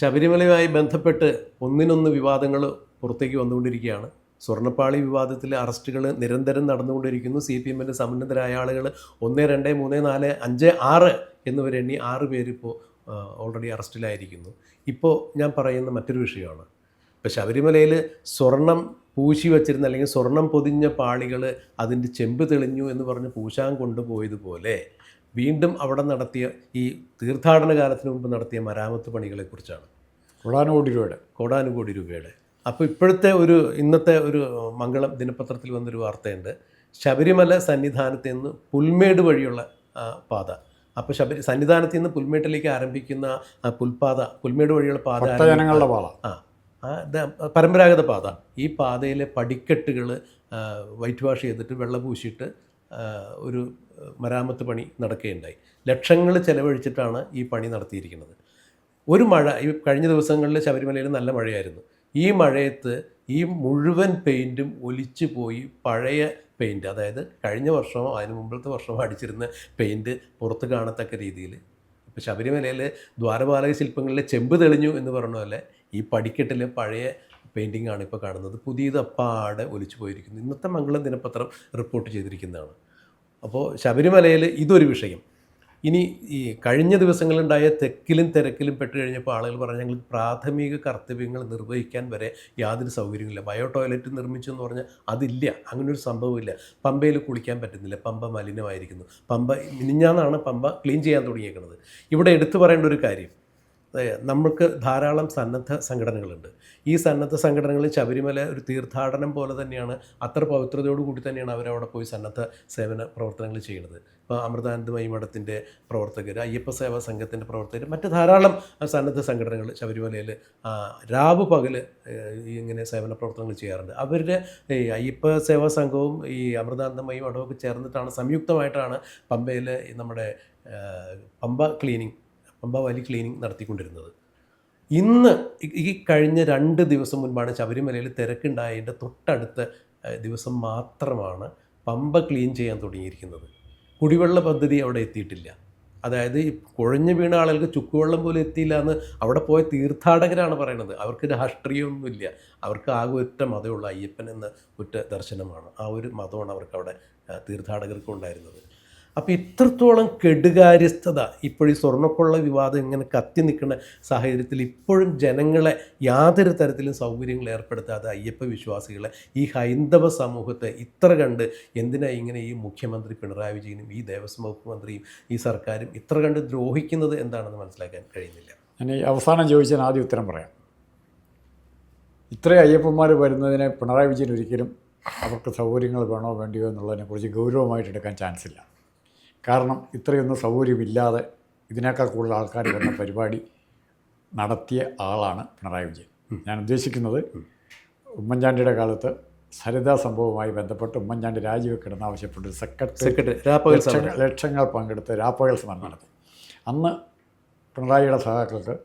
ശബരിമലയുമായി ബന്ധപ്പെട്ട് ഒന്നിനൊന്ന് വിവാദങ്ങൾ പുറത്തേക്ക് വന്നുകൊണ്ടിരിക്കുകയാണ്. സ്വർണപ്പാളി വിവാദത്തിലെ അറസ്റ്റുകൾ നിരന്തരം നടന്നുകൊണ്ടിരിക്കുന്നു. സി പി എമ്മിന്റെ സമുന്നതരായ ആളുകൾ ഒന്ന് രണ്ട് മൂന്ന് നാല് അഞ്ച് ആറ് എന്നിവരെണ്ണി ആറ് പേരിപ്പോൾ ഓൾറെഡി അറസ്റ്റിലായിരിക്കുന്നു. ഇപ്പോൾ ഞാൻ പറയുന്ന മറ്റൊരു വിഷയമാണ്. ഇപ്പോൾ ശബരിമലയിൽ സ്വർണം പൂശി വച്ചിരുന്ന അല്ലെങ്കിൽ സ്വർണം പൊതിഞ്ഞ പാളികൾ അതിന്റെ ചെമ്പ് തെളിഞ്ഞു എന്ന് പറഞ്ഞ് പൂശാൻ കൊണ്ടുപോയതുപോലെ വീണ്ടും അവിടെ നടത്തിയ ഈ തീർത്ഥാടന കാലത്തിന് മുമ്പ് നടത്തിയ മരാമത്ത് പണികളെക്കുറിച്ചാണ്. കോടാനുകോടി രൂപയുടെ. കോടാനുകോടി രൂപയുടെ. അപ്പോൾ ഇപ്പോഴത്തെ ഒരു ഇന്നത്തെ ഒരു മംഗളം ദിനപത്രത്തിൽ വന്നൊരു വാർത്തയുണ്ട്. ശബരിമല സന്നിധാനത്ത് നിന്ന് പുൽമേട് വഴിയുള്ള പാത. അപ്പോൾ ശബരി സന്നിധാനത്ത് നിന്ന് പുൽമേട്ടിലേക്ക് ആരംഭിക്കുന്ന പുൽപാത പുൽമേട് വഴിയുള്ള പാത ഭക്തജനങ്ങളുടെ പാത. ആ പരമ്പരാഗത പാത. ഈ പാതയിലെ പടിക്കെട്ടുകൾ വൈറ്റ് വാഷ് ചെയ്തിട്ട് വെള്ളം പൂശിയിട്ട് ഒരു മരാമത്ത് പണി നടക്കുകയുണ്ടായി. ലക്ഷങ്ങൾ ചെലവഴിച്ചിട്ടാണ് ഈ പണി നടത്തിയിരിക്കുന്നത്. ഒരു മഴ ഈ കഴിഞ്ഞ ദിവസങ്ങളിൽ ശബരിമലയിൽ നല്ല മഴയായിരുന്നു. ഈ മഴയത്ത് ഈ മുഴുവൻ പെയിന്റും ഒലിച്ചു പോയി പഴയ പെയിന്റ് അതായത് കഴിഞ്ഞ വർഷമോ അതിന് മുമ്പത്തെ വർഷമോ അടിച്ചിരുന്ന പെയിന്റ് പുറത്ത് കാണത്തക്ക രീതിയിൽ. ഇപ്പോൾ ശബരിമലയിൽ ദ്വാരപാലക ശില്പങ്ങളിലെ ചെമ്പ് തെളിഞ്ഞു എന്ന് പറഞ്ഞ പോലെ ഈ പടിക്കെട്ടിലെ പഴയ പെയിന്റിംഗ് ആണ് ഇപ്പോൾ കാണുന്നത്. പുതിയത് അപ്പാടെ ഒലിച്ചു പോയിരിക്കുന്നു. ഇന്നത്തെ മംഗളം ദിനപത്രം റിപ്പോർട്ട് ചെയ്തിരിക്കുന്നതാണ്. അപ്പോൾ ശബരിമലയിൽ ഇതൊരു വിഷയം. ഇനി ഈ കഴിഞ്ഞ ദിവസങ്ങളുണ്ടായ തെക്കിലും തിരക്കിലും പെട്ട് കഴിഞ്ഞപ്പോൾ ആളുകൾ പറഞ്ഞു ഞങ്ങൾ പ്രാഥമിക കർത്തവ്യങ്ങൾ നിർവഹിക്കാൻ വരെ യാതൊരു സൗകര്യമില്ല ബയോ ടോയ്ലറ്റ് നിർമ്മിച്ചു എന്ന് പറഞ്ഞാൽ അതില്ല. അങ്ങനൊരു സംഭവമില്ല. പമ്പയിൽ കുളിക്കാൻ പറ്റുന്നില്ല. പമ്പ മലിനമായിരിക്കുന്നു. പമ്പ മിനിഞ്ഞാന്നാണ് പമ്പ ക്ലീൻ ചെയ്യാൻ തുടങ്ങിയേക്കുന്നത്. ഇവിടെ എടുത്തു പറയേണ്ട ഒരു കാര്യം. നമുക്ക് ധാരാളം സന്നദ്ധ സംഘടനകളുണ്ട്. ഈ സന്നദ്ധ സംഘടനകളിൽ ശബരിമല ഒരു തീർത്ഥാടനം പോലെ തന്നെയാണ് അത്ര പവിത്രതയോടു കൂടി തന്നെയാണ് അവരവിടെ പോയി സന്നദ്ധ സേവന പ്രവർത്തനങ്ങൾ ചെയ്യുന്നത്. ഇപ്പോൾ അമൃതാനന്ദമയി മഠത്തിന്റെ പ്രവർത്തകർ അയ്യപ്പ സേവാ സംഘത്തിന്റെ പ്രവർത്തകർ മറ്റ് ധാരാളം സന്നദ്ധ സംഘടനകൾ ശബരിമലയിൽ രാവ് പകൽ ഇങ്ങനെ സേവന പ്രവർത്തനങ്ങൾ ചെയ്യാറുണ്ട്. അവരുടെ ഈ അയ്യപ്പ സേവാ സംഘവും ഈ അമൃതാനന്ദമയി ഒക്കെ ചേർന്നിട്ടാണ് സംയുക്തമായിട്ടാണ് പമ്പയിൽ നമ്മുടെ Pamba cleaning Pamba valley cleaning നടത്തിക്കൊണ്ടിരുന്നത്. ഇന്ന് ഈ- കഴിഞ്ഞ രണ്ട് ദിവസം മുൻപാണ് ശബരിമലയിൽ തിരക്കുണ്ടായതിന്റെ തൊട്ടടുത്ത ദിവസം മാത്രമാണ് പമ്പ ക്ലീൻ ചെയ്യാൻ തുടങ്ങിയിരിക്കുന്നത്. കുടിവെള്ള പദ്ധതി അവിടെ എത്തിയിട്ടില്ല. അതായത് കുഴഞ്ഞു വീണ ആളുകൾക്ക് ചുക്കുവെള്ളം പോലും എത്തിയില്ല എന്ന് അവിടെ പോയ തീർത്ഥാടകരാണ് പറയുന്നത് അവർക്ക് രാഷ്ട്രീയമൊന്നുമില്ല. അവർക്ക് ആകെ ഒറ്റ മതമുള്ള അയ്യപ്പൻ എന്ന ഒറ്റ ദർശനമാണ്. ആ ഒരു മതമാണ് അവർക്ക് അവിടെ തീർത്ഥാടകർക്ക് ഉണ്ടായിരുന്നത് അപ്പോൾ ഇത്രത്തോളം കെടുകാര്യസ്ഥത ഇപ്പോഴും സ്വർണക്കൊള്ള വിവാദം ഇങ്ങനെ കത്തി നിൽക്കുന്ന സാഹചര്യത്തിൽ ഇപ്പോഴും ജനങ്ങളെ യാതൊരു തരത്തിലും സൗകര്യങ്ങൾ ഏർപ്പെടുത്താതെ അയ്യപ്പ വിശ്വാസികളെ ഈ ഹൈന്ദവ സമൂഹത്തെ ഇത്ര കണ്ട് എന്തിനാ ഇങ്ങനെ ഈ മുഖ്യമന്ത്രി പിണറായി വിജയനും ഈ ദേവസ്വം വകുപ്പ് മന്ത്രിയും ഈ സർക്കാരും ഇത്ര കണ്ട് ദ്രോഹിക്കുന്നത് എന്താണെന്ന് മനസ്സിലാക്കാൻ കഴിയുന്നില്ല? ഞാൻ അവസാനം ചോദിച്ചാൽ ആദ്യം ഉത്തരം പറയാം. ഇത്രയും അയ്യപ്പന്മാർ വരുന്നതിനെ പിണറായി വിജയൻ ഒരിക്കലും അവർക്ക് സൗകര്യങ്ങൾ വേണോ വേണ്ടിയോ എന്നുള്ളതിനെക്കുറിച്ച് ഗൗരവമായിട്ട് എടുക്കാൻ ചാൻസ് ഇല്ല. കാരണം ഇത്രയൊന്നും സൗകര്യമില്ലാതെ ഇതിനേക്കാൾ കൂടുതൽ ആൾക്കാർ വരുന്ന പരിപാടി നടത്തിയ ആളാണ് പിണറായി വിജയൻ. ഞാൻ ഉദ്ദേശിക്കുന്നത് ഉമ്മൻചാണ്ടിയുടെ കാലത്ത് സരിതാ സംഭവവുമായി ബന്ധപ്പെട്ട് ഉമ്മൻചാണ്ടി രാജിവെക്കണമെന്ന് ആവശ്യപ്പെട്ട് സെക്രട്ടറി സെക്രട്ടറി ലക്ഷങ്ങൾ പങ്കെടുത്ത് രാപ്പകൽ സമരം നടത്തി. അന്ന് പിണറായിയുടെ സഹാക്കൾക്ക്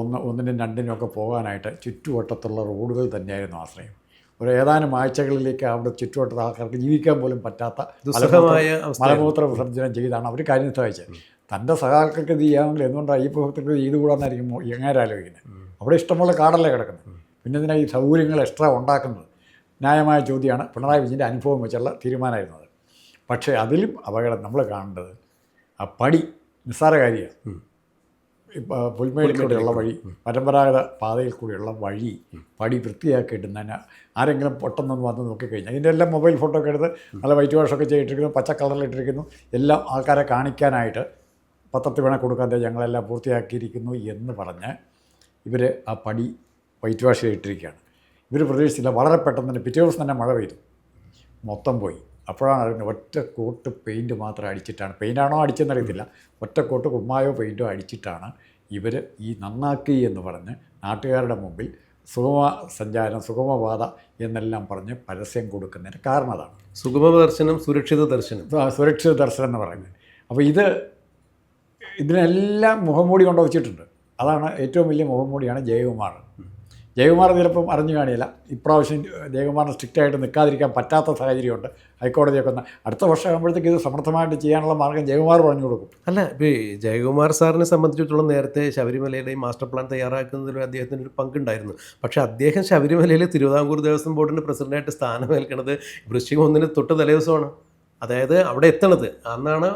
ഒന്ന് ഒന്നിനും രണ്ടിനും ഒക്കെ പോകാനായിട്ട് ചുറ്റുവട്ടത്തുള്ള റോഡുകൾ തന്നെയായിരുന്നു ആശ്രയം. ഒരു ഏതാനും ആഴ്ചകളിലേക്ക് അവിടെ ചുറ്റുവട്ടത്ത് ആൾക്കാർക്ക് ജീവിക്കാൻ പോലും പറ്റാത്ത ദുസ്സഹമായ മലമൂത്ര വിസർജനം ചെയ്താണ് അവർ കാര്യം സഹായിച്ചത് തന്റെ സഹാക്കൾക്ക് ഇത് ചെയ്യാമെങ്കിൽ എന്തുകൊണ്ടാണ് ഈ ഭക്തർക്ക് ഇത് ചെയ്തുകൂടാന്നായിരിക്കും എങ്ങനെ ആലോചിക്കുന്നത്? അവിടെ ഇഷ്ടമുള്ള കാടല്ലേ കിടക്കുന്നത്? പിന്നെ ഇതിനെ ഈ സൗകര്യങ്ങൾ എക്സ്ട്രാ ഉണ്ടാക്കുന്നത്? ന്യായമായ ചോദ്യമാണ്. പിണറായി വിജയന്റെ അനുഭവം വെച്ചുള്ള തീരുമാനമായിരുന്നത്. പക്ഷേ അതിലും അപകടം നമ്മൾ കാണേണ്ടത് ആ പടി നിസ്സാര കാര്യമാണ്. ഇപ്പോൾ പുൽമേടിൽ കൂടെയുള്ള വഴി പരമ്പരാഗത പാതയിൽ കൂടെയുള്ള വഴി പടി വൃത്തിയാക്കി ഇടുന്നതിന് ആരെങ്കിലും പൊട്ടെന്നൊന്ന് വന്ന് നോക്കിക്കഴിഞ്ഞാൽ ഇതിന്റെ എല്ലാം മൊബൈൽ ഫോട്ടോ ഒക്കെ എടുത്ത് നല്ല വൈറ്റ് വാഷൊക്കെ ചെയ്തിട്ടിരിക്കുന്നു പച്ച കളറിലിട്ടിരിക്കുന്നു എല്ലാം ആൾക്കാരെ കാണിക്കാനായിട്ട് പത്രത്തിൽ വേണേൽ കൊടുക്കാൻ ദേ ഞങ്ങളെല്ലാം പൂർത്തിയാക്കിയിരിക്കുന്നു എന്ന് പറഞ്ഞ് ഇവർ ആ പടി വൈറ്റ് വാഷ് ചെയ്തിട്ടിരിക്കുകയാണ് ഇവർ പ്രതീക്ഷിച്ചില്ല വളരെ പെട്ടെന്ന് തന്നെ പിറ്റേ ദിവസം തന്നെ മഴ പെയ്തു. മൊത്തം പോയി. അപ്പോഴാണ് അറിയുന്നത് ഒറ്റ കോട്ട് പെയിന്റ് മാത്രം അടിച്ചിട്ടാണ്. പെയിന്റാണോ അടിച്ചെന്നറിയത്തില്ല ഒറ്റ കോട്ട് കുമ്മായോ പെയിന്റോ അടിച്ചിട്ടാണ് ഇവർ ഈ നന്നാക്കി എന്ന് പറഞ്ഞ് നാട്ടുകാരുടെ മുമ്പിൽ സുഗമ സഞ്ചാരം സുഗമപാത എന്നെല്ലാം പറഞ്ഞ് പരസ്യം കൊടുക്കുന്നതിന് കാരണം അതാണ്. സുഗമ ദർശനം സുരക്ഷിത ദർശനം. സുരക്ഷിത ദർശനം എന്ന് പറയുന്നത്. അപ്പോൾ ഇത് ഇതിനെല്ലാം മുഖംമൂടി കൊണ്ടുവച്ചിട്ടുണ്ട്. അതാണ് ഏറ്റവും വലിയ മുഖംമൂടിയാണ് ജയകുമാർ. ജയകുമാർ ചിലപ്പം അറിഞ്ഞു കാണിയില്ല ഇപ്രാവശ്യം ജയകുമാറിന് സ്ട്രിക്റ്റായിട്ട് നിൽക്കാതിരിക്കാൻ പറ്റാത്ത സാഹചര്യമുണ്ട്. ഹൈക്കോടതിയൊക്കെ ഒന്ന് അടുത്ത വർഷം ആകുമ്പോഴത്തേക്ക് ഇത് സമർത്ഥമായിട്ട് ചെയ്യാനുള്ള മാർഗം ജയകുമാർ പറഞ്ഞു കൊടുക്കും. അല്ല ഇപ്പോൾ ജയകുമാർ സാറിനെ സംബന്ധിച്ചിടത്തോളം നേരത്തെ ശബരിമലയുടെ മാസ്റ്റർ പ്ലാൻ തയ്യാറാക്കുന്നതിൽ അദ്ദേഹത്തിന് ഒരു പങ്കുണ്ടായിരുന്നു. പക്ഷേ അദ്ദേഹം ശബരിമലയിൽ തിരുവിതാംകൂർ ദേവസ്വം ബോർഡിന്റെ പ്രസിഡന്റായിട്ട് സ്ഥാനമേൽക്കുന്നത് വൃശ്ചികം ഒന്നിന് തൊട്ട് തലേദിവസമാണ്. അതായത് അവിടെ എത്തണത്. അന്നാണ്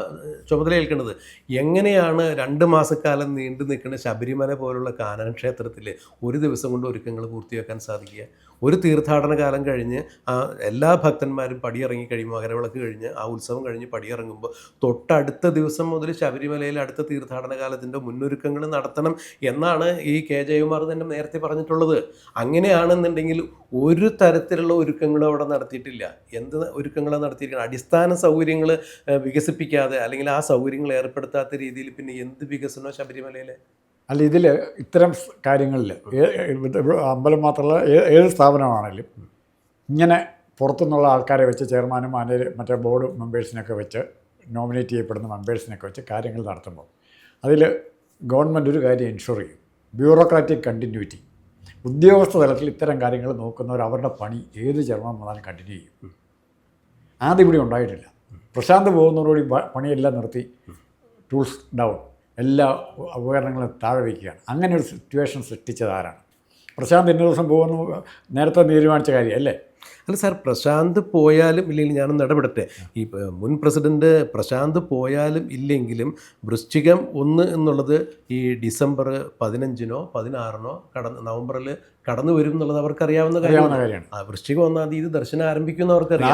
ചുമതല ഏൽക്കുന്നത് എങ്ങനെയാണ് രണ്ട് മാസക്കാലം നീണ്ടു നിൽക്കുന്ന ശബരിമല പോലുള്ള കാനന ക്ഷേത്രത്തിൽ ഒരു ദിവസം കൊണ്ട് ഒരുക്കങ്ങൾ പൂർത്തിയാക്കാൻ സാധിക്കുക? ഒരു തീർത്ഥാടന കാലം കഴിഞ്ഞ് ആ എല്ലാ ഭക്തന്മാരും പടിയിറങ്ങി കഴിയുമ്പോൾ മകരവിളക്ക് കഴിഞ്ഞ് ആ ഉത്സവം കഴിഞ്ഞ് പടിയിറങ്ങുമ്പോൾ തൊട്ടടുത്ത ദിവസം മുതൽ ശബരിമലയിൽ അടുത്ത തീർത്ഥാടന കാലത്തിന്റെ മുന്നൊരുക്കങ്ങൾ നടത്തണം എന്നാണ് ഈ കെ. ജയകുമാർ തന്നെ നേരത്തെ പറഞ്ഞിട്ടുള്ളത്. അങ്ങനെയാണെന്നുണ്ടെങ്കിൽ ഒരു തരത്തിലുള്ള ഒരുക്കങ്ങളും അവിടെ നടത്തിയിട്ടില്ല. എന്ത് ഒരുക്കങ്ങളാണ് നടത്തിയിരിക്കുന്നത്? അടിസ്ഥാന സൗകര്യങ്ങൾ വികസിപ്പിക്കാതെ അല്ലെങ്കിൽ ആ സൗകര്യങ്ങൾ ഏർപ്പെടുത്താത്ത രീതിയിൽ പിന്നെ എന്ത് വികസനമോ ശബരിമലയിൽ അല്ല ഇതിൽ ഇത്തരം കാര്യങ്ങളിൽ അമ്പലം മാത്രമല്ല ഏത് സ്ഥാപനമാണെങ്കിലും ഇങ്ങനെ പുറത്തുനിന്നുള്ള ആൾക്കാരെ വെച്ച് ചെയർമാനും മാനേജർ മറ്റേ ബോർഡ് മെമ്പേഴ്സിനൊക്കെ വെച്ച് നോമിനേറ്റ് ചെയ്യപ്പെടുന്ന മെമ്പേഴ്സിനൊക്കെ വെച്ച് കാര്യങ്ങൾ നടത്തുമ്പോൾ അതിൽ ഗവൺമെന്റ് ഒരു കാര്യം ഇൻഷുർ ചെയ്യും. Bureaucratic continuity. ഉദ്യോഗസ്ഥ തലത്തിൽ ഇത്തരം കാര്യങ്ങൾ നോക്കുന്നവർ അവരുടെ പണി ഏത് ചെയർമാൻ വന്നാലും കണ്ടിന്യൂ ചെയ്യും. ഇവിടെ ഉണ്ടായിട്ടില്ല. പ്രശാന്ത് പോകുന്നതോടുകൂടി പണിയെല്ലാം നിർത്തി ടൂൾസ് ഡൗൺ എല്ലാ ഉപകരണങ്ങളും താഴെ വയ്ക്കുകയാണ് അങ്ങനെ ഒരു സിറ്റുവേഷൻ സൃഷ്ടിച്ചതാരാണ് പ്രശാന്ത് ഇന്ന ദിവസം പോകുന്നു നേരത്തെ തീരുമാനിച്ച കാര്യം അല്ലേ അല്ല സാർ പ്രശാന്ത് പോയാലും ഇല്ലെങ്കിൽ ഞാനൊന്ന് ഇടപെടട്ടെ. ഈ മുൻ പ്രസിഡന്റ് പ്രശാന്ത് പോയാലും ഇല്ലെങ്കിലും വൃശ്ചികം ഒന്ന് എന്നുള്ളത് ഈ ഡിസംബർ പതിനഞ്ചിനോ പതിനാറിനോ കടന്ന് നവംബറിൽ കടന്നു വരും എന്നുള്ളത് അവർക്കറിയാവുന്ന അറിയാവുന്ന കാര്യമാണ്. വൃശ്ചികം ഒന്നാം തീയതി ദർശനം ആരംഭിക്കുന്ന അവർക്കറിയാം.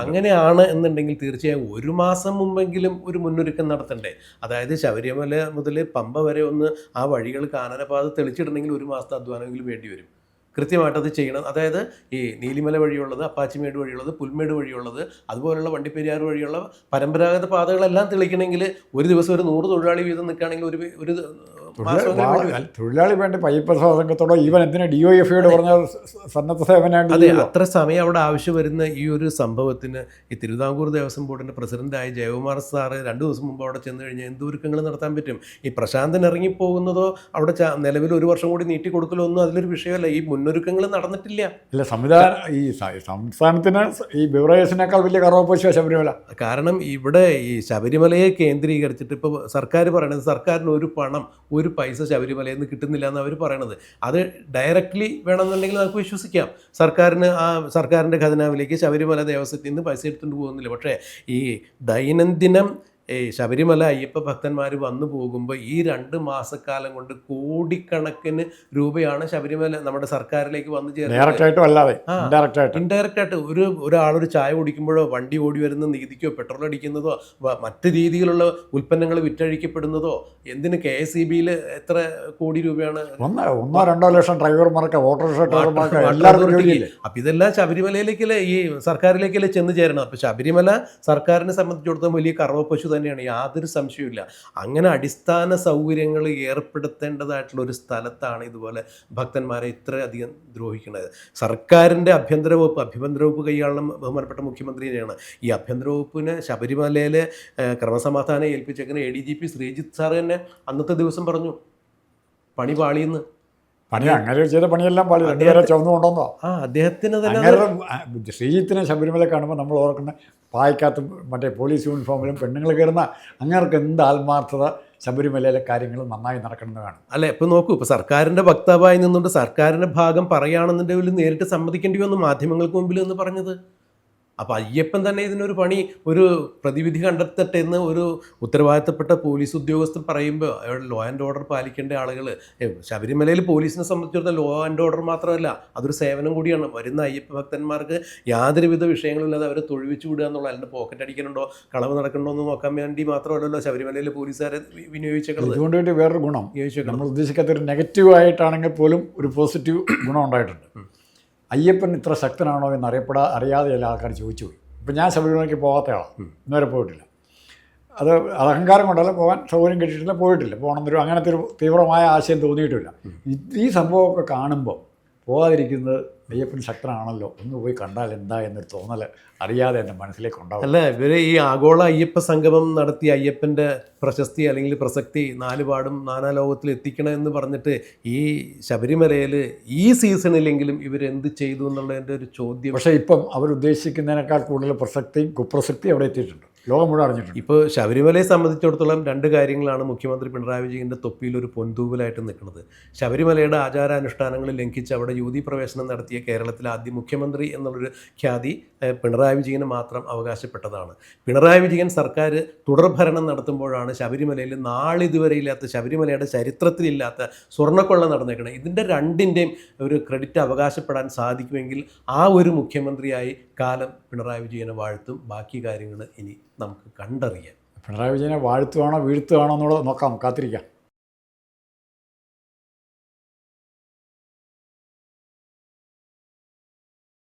അങ്ങനെയാണ് എന്നുണ്ടെങ്കിൽ തീർച്ചയായും ഒരു മാസം മുമ്പെങ്കിലും ഒരു മുന്നൊരുക്കം നടത്തണ്ടേ? അതായത് ശബരിമല മുതൽ പമ്പ വരെ ഒന്ന് ആ വഴികൾ കാനനപാത തെളിച്ചിടണമെങ്കിൽ ഒരു മാസത്തെ അധ്വാനമെങ്കിലും വേണ്ടി വരും. കൃത്യമായിട്ട് അത് ചെയ്യണം അതായത് ഈ നീലിമല വഴിയുള്ളത് അപ്പാച്ചിമേട് വഴിയുള്ളത് പുൽമേട് വഴിയുള്ളത് അതുപോലുള്ള വണ്ടിപ്പെരിയാർ വഴിയുള്ള പരമ്പരാഗത പാതകളെല്ലാം തെളിക്കണമെങ്കിൽ ഒരു ദിവസം ഒരു നൂറ് തൊഴിലാളി വീതം നിൽക്കുകയാണെങ്കിൽ ഒരു ഒരു. തൊഴിലാളി വേണ്ടി പയ്യപ്പ സംഘത്തോടോ ഈവൻ എന്തിനാ ഡി ഒ എഫ് ഐയോട് പറഞ്ഞ സന്നദ്ധ സേവനമാണ് അതെ അത്ര സമയം അവിടെ ആവശ്യം വരുന്ന ഈ ഒരു സംഭവത്തിന് ഈ തിരുവിതാംകൂർ ദേവസ്വം ബോർഡിന്റെ പ്രസിഡന്റായ ജയകുമാർ സാറ് രണ്ടു ദിവസം മുമ്പ് അവിടെ ചെന്ന് കഴിഞ്ഞാൽ എന്ത് ഒരുക്കങ്ങൾ നടത്താൻ പറ്റും? ഈ പ്രശാന്തൻ ഇറങ്ങിപ്പോകുന്നതോ അവിടെ നിലവിൽ ഒരു വർഷം കൂടി നീട്ടി കൊടുക്കലോ ഒന്നും അതിലൊരു വിഷയമല്ല. ഈ മുന്നൊരുക്കങ്ങൾ നടന്നിട്ടില്ല. അല്ല സംവിധാന ഈ സംസ്ഥാനത്തിന് ഈ ബിവറേജിനേക്കാൾ വലിയ കറവപ്പശുവ ശബരിമല. കാരണം ഇവിടെ ഈ ശബരിമലയെ കേന്ദ്രീകരിച്ചിട്ട് ഇപ്പോൾ സർക്കാർ പറയണത് സർക്കാരിന് ഒരു പണം ഒരു പൈസ ശബരിമലയിൽ നിന്ന് കിട്ടുന്നില്ല എന്ന് അവർ പറയണത്. അത് ഡയറക്റ്റ്ലി വേണമെന്നുണ്ടെങ്കിൽ നമുക്ക് വിശ്വസിക്കാം. സർക്കാരിന് ആ സർക്കാരിന്റെ ഖജനാവിലേക്ക് ശബരിമല ദേവസ്വത്തിൽ നിന്ന് പൈസ എടുത്തുകൊണ്ട് പോകുന്നില്ല. പക്ഷേ ഈ ദൈനംദിനം ഈ ശബരിമല അയ്യപ്പ ഭക്തന്മാർ വന്നു പോകുമ്പോൾ ഈ രണ്ട് മാസക്കാലം കൊണ്ട് കോടിക്കണക്കിന് രൂപയാണ് ശബരിമല നമ്മുടെ സർക്കാരിലേക്ക് വന്നു ചേർന്നത്. ഇൻഡയറക്റ്റ് ആയിട്ട് ഒരു ഒരാളൊരു ചായ കുടിക്കുമ്പോഴോ വണ്ടി ഓടി വരുന്ന നികുതിക്കോ പെട്രോൾ അടിക്കുന്നതോ മറ്റു രീതിയിലുള്ള ഉൽപ്പന്നങ്ങൾ വിറ്റഴിക്കപ്പെടുന്നതോ എന്തിന് കെ എസ് ഇ ബിയിൽ എത്ര കോടി രൂപയാണ്? ഒന്നോ രണ്ടോ ലക്ഷം ഡ്രൈവർമാർക്ക് ഓട്ടോറിക്ഷ അപ്പൊ ഇതെല്ലാം ശബരിമലയിലേക്കല്ലേ ഈ സർക്കാരിലേക്കല്ലേ ചെന്ന് ചേരണം അപ്പൊ ശബരിമല സർക്കാരിനെ സംബന്ധിച്ചിടത്തോളം വലിയ കറവ പശു തന്നെയാണ് യാതൊരു സംശയവുമില്ല. അങ്ങനെ അടിസ്ഥാന സൗകര്യങ്ങൾ ഏർപ്പെടുത്തേണ്ടതായിട്ടുള്ള ഒരു സ്ഥലത്താണ് ഇതുപോലെ ഭക്തന്മാരെ ഇത്രയധികം ദ്രോഹിക്കുന്നത്. സർക്കാരിന്റെ ആഭ്യന്തര വകുപ്പ് ആഭ്യന്തര വകുപ്പ് കൈയാളണം ബഹുമാനപ്പെട്ട മുഖ്യമന്ത്രി തന്നെയാണ്. ഈ ആഭ്യന്തര വകുപ്പിന് ശബരിമലയിലെ ക്രമസമാധാനം ഏൽപ്പിച്ചേക്കുന്ന A D G P Sreejith sir തന്നെ അന്നത്തെ ദിവസം പറഞ്ഞു പണി പാളിയെന്ന് പണി അങ്ങനെ ചെയ്ത പണിയെല്ലാം പാടി രണ്ടുപേരെ ചുവന്നു കൊണ്ടുവന്നോ ആ അദ്ദേഹത്തിന് തന്നെ ശ്രീജിത്തിനെ ശബരിമല കാണുമ്പോൾ നമ്മൾ ഓർക്കുന്ന പായ്ക്കകത്ത് മറ്റേ പോലീസ് യൂണിഫോമിലും പെണ്ണുങ്ങൾ കയറുന്ന അങ്ങർക്ക് എന്ത് ആത്മാർത്ഥത ശബരിമലയിലെ കാര്യങ്ങൾ നന്നായി നടക്കണമെന്ന് കാണും. അല്ല ഇപ്പം നോക്കൂ ഇപ്പോൾ സർക്കാരിന്റെ വക്താവായി നിന്നുകൊണ്ട് സർക്കാരിന്റെ ഭാഗം പറയുകയാണെന്നുണ്ടെങ്കിൽ നേരിട്ട് സമ്മതിക്കേണ്ടി വന്നു മാധ്യമങ്ങൾക്ക് മുമ്പിൽ എന്ന് പറഞ്ഞത്. അപ്പൊ അയ്യപ്പൻ തന്നെ ഇതിനൊരു പണി ഒരു പ്രതിവിധി കണ്ടെത്തട്ടെ എന്ന് ഒരു ഉത്തരവാദിത്തപ്പെട്ട പോലീസ് ഉദ്യോഗസ്ഥൻ പറയുമ്പോൾ ലോ ആൻഡ് ഓർഡർ പാലിക്കേണ്ട ആളുകൾ ശബരിമലയിൽ പോലീസിനെ സംബന്ധിച്ചിടത്തോളം ലോ ആൻഡ് ഓർഡർ മാത്രമല്ല അതൊരു സേവനം കൂടിയാണ്. വരുന്ന അയ്യപ്പ ഭക്തന്മാർക്ക് യാതൊരുവിധ വിഷയങ്ങളില്ലാതെ അവരെ തൊഴിവിച്ചു വിടുക എന്നുള്ള അതിന്റെ പോക്കറ്റ് അടിക്കണുണ്ടോ കളവ് നടക്കണോ എന്ന് നോക്കാൻ വേണ്ടി മാത്രമല്ലല്ലോ ശബരിമലയിൽ പോലീസുകാരെ വിനിയോഗിച്ചേക്കുന്നത് ഇതുകൊണ്ട് വേണ്ടി വേറൊരു ഗുണം. നമ്മൾ ഉദ്ദേശിക്കാത്ത ഒരു നെഗറ്റീവ് ആയിട്ടാണെങ്കിൽ പോലും ഒരു പോസിറ്റീവ് ഗുണം ഉണ്ടായിട്ടുണ്ട്. അയ്യപ്പൻ ഇത്ര ശക്തനാണോ എന്ന് അറിയപ്പെടാ അറിയാതെ എല്ലാ ആൾക്കാർ ചോദിച്ചു പോയി. ഇപ്പം ഞാൻ ശബരിമലയ്ക്ക് പോകാത്ത ആളാണ് ഇന്നുവരെ പോയിട്ടില്ല. അത് അത് അഹങ്കാരം കൊണ്ടല്ല പോകാൻ സൗകര്യം കിട്ടിയിട്ടില്ല പോയിട്ടില്ല. പോകണമെന്നൊരു അങ്ങനത്തെ ഒരു തീവ്രമായ ആശയം തോന്നിയിട്ടില്ല. ഈ സംഭവമൊക്കെ കാണുമ്പോൾ പോകാതിരിക്കുന്നത് അയ്യപ്പൻ ശക്തനാണല്ലോ. ഒന്ന് പോയി കണ്ടാൽ എന്താ എന്നൊരു തോന്നൽ അറിയാതെ എന്റെ മനസ്സിലേക്ക് ഉണ്ടാവും. അല്ല? ഇവർ ഈ ആഗോള അയ്യപ്പ സംഗമം നടത്തിയ അയ്യപ്പന്റെ പ്രശസ്തി അല്ലെങ്കിൽ പ്രസക്തി നാലുപാടും നാനാലോകത്തിൽ എത്തിക്കണം എന്ന് പറഞ്ഞിട്ട് ഈ ശബരിമലയിൽ ഈ സീസണിലെങ്കിലും ഇവരെന്ത് ചെയ്തു എന്നുള്ളതിന്റെ ഒരു ചോദ്യം. പക്ഷേ ഇപ്പം അവരുദ്ദേശിക്കുന്നതിനേക്കാൾ കൂടുതൽ പ്രസക്തിയും കുപ്രസക്തിയും അവിടെ എത്തിയിട്ടുണ്ട്. ലോകം മുഴുവൻ അറിഞ്ഞിട്ടുണ്ട്. ഇപ്പോൾ ശബരിമലയെ സംബന്ധിച്ചിടത്തോളം രണ്ട് കാര്യങ്ങളാണ് മുഖ്യമന്ത്രി പിണറായി വിജയന്റെ തൊപ്പിയിൽ ഒരു പൊന്തൂവലായിട്ട് നിൽക്കുന്നത്. ശബരിമലയുടെ ആചാരാനുഷ്ഠാനങ്ങൾ ലംഘിച്ച് അവിടെ യുവതി പ്രവേശനം നടത്തിയ കേരളത്തിലെ ആദ്യ മുഖ്യമന്ത്രി എന്നുള്ളൊരു ഖ്യാതി പിണറായി വിജയന് മാത്രം അവകാശപ്പെട്ടതാണ്. പിണറായി വിജയൻ സർക്കാർ തുടർഭരണം നടത്തുമ്പോഴാണ് ശബരിമലയിൽ നാളിതുവരെ ഇല്ലാത്ത ശബരിമലയുടെ ചരിത്രത്തിലില്ലാത്ത സ്വർണക്കൊള്ള നടന്നേക്കണം. ഇതിന്റെ രണ്ടിന്റെയും ഒരു ക്രെഡിറ്റ് അവകാശപ്പെടാൻ സാധിക്കുമെങ്കിൽ ആ ഒരു മുഖ്യമന്ത്രിയായി കാലം പിണറായി വിജയനെ വാഴ്ത്തും. ബാക്കി കാര്യങ്ങൾ ഇനി നമുക്ക് കണ്ടറിയാം പിണറായി വിജയനെ വാഴ്ത്തുവാണോ വീഴ്ത്തുവാണോ എന്നുള്ളത് നോക്കാം. കാത്തിരിക്കാം.